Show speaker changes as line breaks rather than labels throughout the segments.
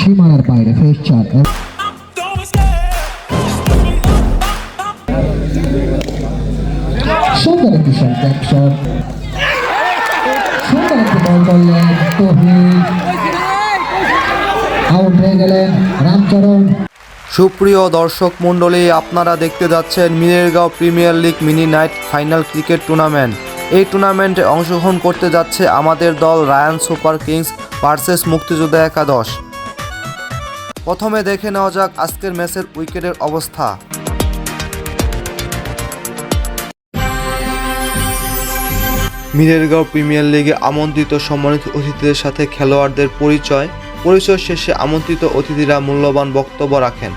সীমানার বাইরে ফেস বল করলেন আউট হয়ে গেলেন রামচরণ।
সুপ্রিয় দর্শক মণ্ডলী, আপনারা দেখতে যাচ্ছেন Minergaon premier league mini night final cricket tournament এই টুর্নামেন্টে অংশগ্রহণ করতে যাচ্ছে আমাদের দল রায়ান সুপার কিংস ভার্সেস মুক্তিযোদ্ধা একাদশ। প্রথমে দেখে নেওয়া যাক আজকের ম্যাচের উইকেটের অবস্থা। মিরেরগাঁও প্রিমিয়ার লিগে আমন্ত্রিত সম্মানিত অতিথিদের সাথে খেলোয়াড়দের পরিচয়। পরিচয় শেষে আমন্ত্রিত অতিথিরা মূল্যবান বক্তব্য রাখেন।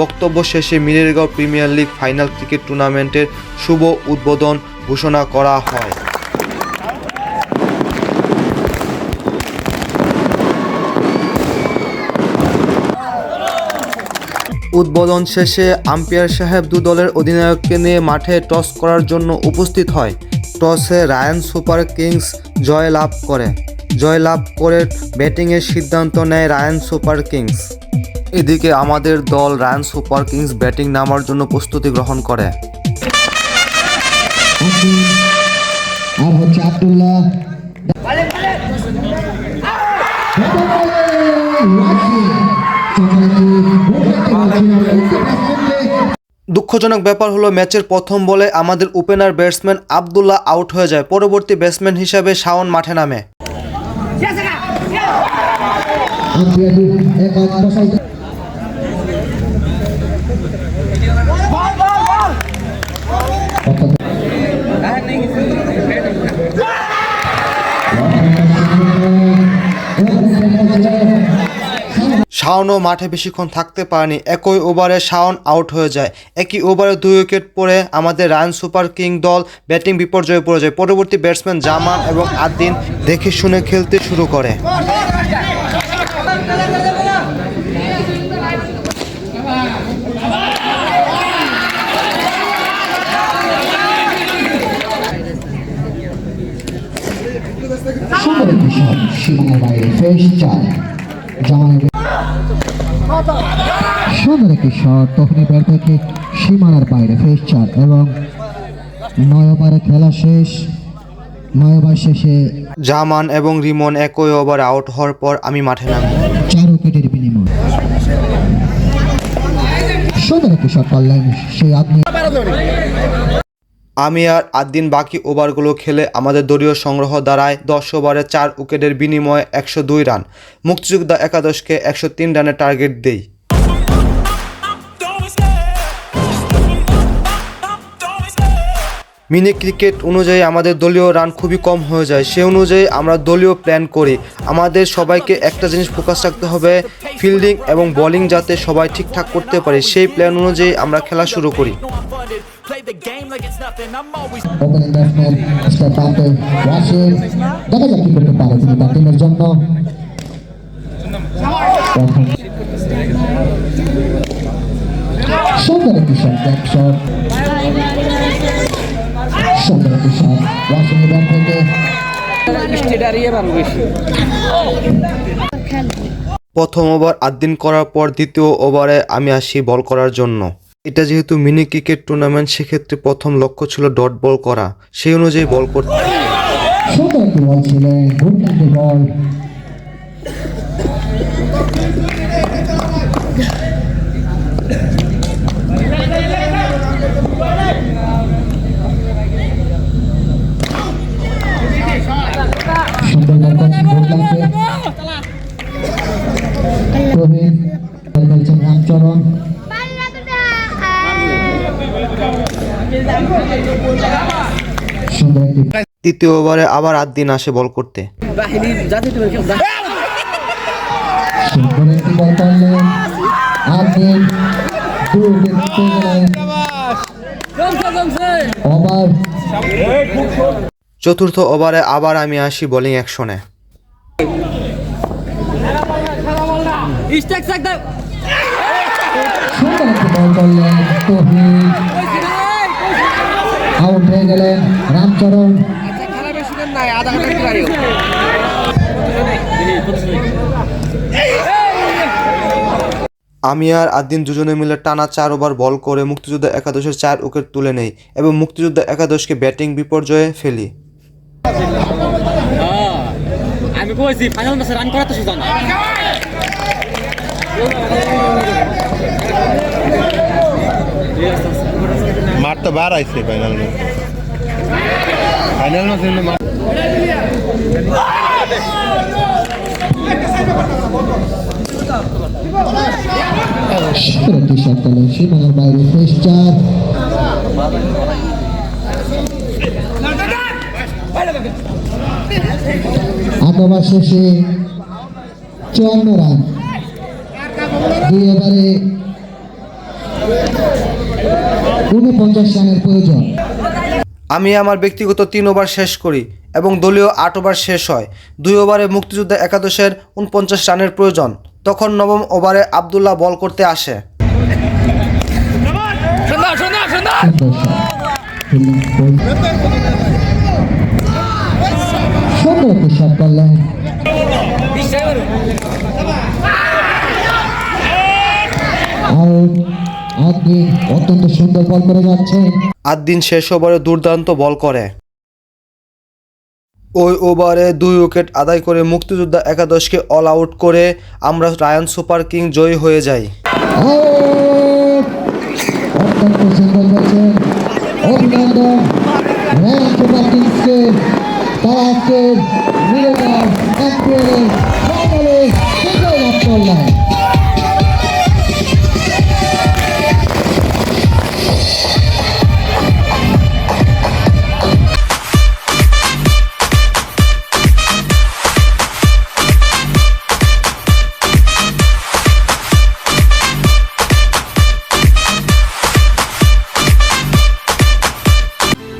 বক্তব্য শেষে Mirergaon premier league final cricket টুর্নামেন্টের শুভ উদ্বোধন ঘোষণা করা হয়। উদ্বোধন শেষে আম্পায়ার সাহেব দু দলের অধিনায়ককে নিয়ে মাঠে টস করার জন্য উপস্থিত হয়। টসে রায়ান সুপার কিংস জয় লাভ করে। জয় লাভ করে ব্যাটিংয়ের সিদ্ধান্ত নেয় রায়ান সুপার কিংস। এদিকে আমাদের দল রায়ান সুপার কিংস ব্যাটিং নামার জন্য প্রস্তুতি গ্রহণ করে।
আর হচ্ছে আব্দুল্লাহ।
দুঃখজনক ব্যাপার হলো ম্যাচের প্রথম বলে আমাদের ওপেনার ব্যাটসম্যান আবদুল্লাহ আউট হয়ে যায়। পরবর্তী ব্যাটসম্যান হিসাবে শাওন মাঠে নামে। শাওনও মাঠে বেশিক্ষণ থাকতে পারেনি। একই ওভারে শাওন আউট হয়ে যায়। একই ওভারে দুই উইকেট পড়ে আমাদের রান সুপার কিং দল ব্যাটিং বিপর্যয়ে পড়ে যায়। পরবর্তী ব্যাটসম্যান জামান এবং আদিন দেখে শুনে খেলতে শুরু করে
সুন্দর একটি শট সীমানার বাইরে ফেস চার সুন্দর একটি শট তখনই ব্যাট থেকে সীমানার বাইরে ফেস চার এবং নয় ওভারে খেলা শেষ নয় ওভার শেষে
জামান এবং রিমন একই ওভারে আউট হওয়ার পর আমি মাঠে নামি
চার উইকেটের বিনিময়। সুন্দর একটি শট করলেন সেই আপনি
আমি আর আট দিন বাকি ওভারগুলো খেলে আমাদের দলীয় সংগ্রহ দাঁড়ায় দশ ওভারে চার উইকেটের বিনিময়ে একশো দুই রান। মুক্তিযোদ্ধা একাদশকে একশো তিন রানের টার্গেট দেই। মিনি ক্রিকেট অনুযায়ী আমাদের দলীয় রান খুবই কম হয়ে যায়। সে অনুযায়ী আমরা দলীয় প্ল্যান করি। আমাদের সবাইকে একটা জিনিস ফোকাস রাখতে হবে, ফিল্ডিং এবং বোলিং যাতে সবাই ঠিকঠাক করতে পারে। সেই প্ল্যান অনুযায়ী আমরা খেলা শুরু করি।
The game like it's nothing. I'm always
opening batsman step আপে রাশিদ দেখা যাক কি করতে পারে তিনি ব্যাটিংয়ের জন্য প্রথম সুন্দর একটি শট ব্যাক শট সুন্দর একটি শট রাশিদ ব্যাট থেকে
প্রথম ওভার আট দিন করার পর দ্বিতীয় ওভারে আমি আসি বল করার জন্য এটা যেহেতু মিনি ক্রিকেট টুর্নামেন্ট, সেক্ষেত্রে প্রথম লক্ষ্য ছিল ডট বল করা। সেই অনুযায়ী বল করতে তৃতীয় ওভারে আবার আট দিন আসে বল করতে। চতুর্থ ওভারে আবার আমি আসি বোলিং অ্যাকশনে
সুন্দর একটি বল করলেন তহিদ আউট হয়ে গেলেন রামচরণ
আমি আর আদিন দুজনে মিলে টানা চার ওভার বল করে মুক্তিযোদ্ধা একাদশের চার উইকেট তুলে নেই এবং মুক্তিযোদ্ধা একাদশকে ব্যাটিং বিপর্যয়ে ফেলি।
আমি কইছি ফাইনাল ম্যাচে রান করা তো সোজা না
মাঠ তো বার আইছে ফাইনাল ম্যাচ ফাইনাল ম্যাচ মাঠ
প্রতি সপ্তাহে সীমানার বাইরে শেষ চার আট ওভার শেষে চুয়ান্ন রান দুই ওভারে উনপঞ্চাশ রানের প্রয়োজন।
আমি আমার ব্যক্তিগত তিন ওভার শেষ করি এবং দলীয় আট ওভার শেষ হয়। দুই ওভারে মুক্তিযোদ্ধা একাদশের উনপঞ্চাশ রানের প্রয়োজন। তখন নবম ওভারে আবদুল্লাহ বল করতে আসে।
আগে অত্যন্ত সুন্দর বল করে যাচ্ছে
আট দিন শেষ ওভারে দুর্দান্ত বল করে। ওই ওভারে দুই উইকেট আদায় করে মুক্তিযোদ্ধা একাদশকে অল আউট করে আমরা রায়ান সুপার কিং জয়ী হয়ে যাই।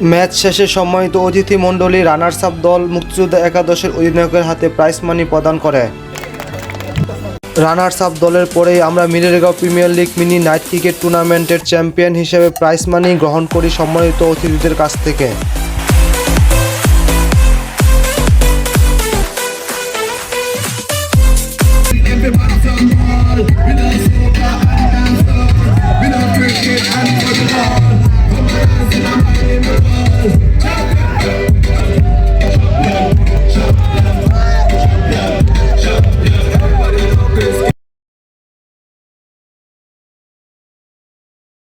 ম্যাচ শেষে সম্মানিত অতিথি মণ্ডলী রানার্স আপ দল মুক্তিযোদ্ধা একাদশের অধিনায়কের হাতে প্রাইজ মানি প্রদান করে। রানার্স আপ দলের পরেই আমরা Mirergaon premier league mini night cricket টুর্নামেন্টের চ্যাম্পিয়ন হিসেবে প্রাইজ মানি গ্রহণ করি সম্মানিত অতিথিদের কাছ থেকে।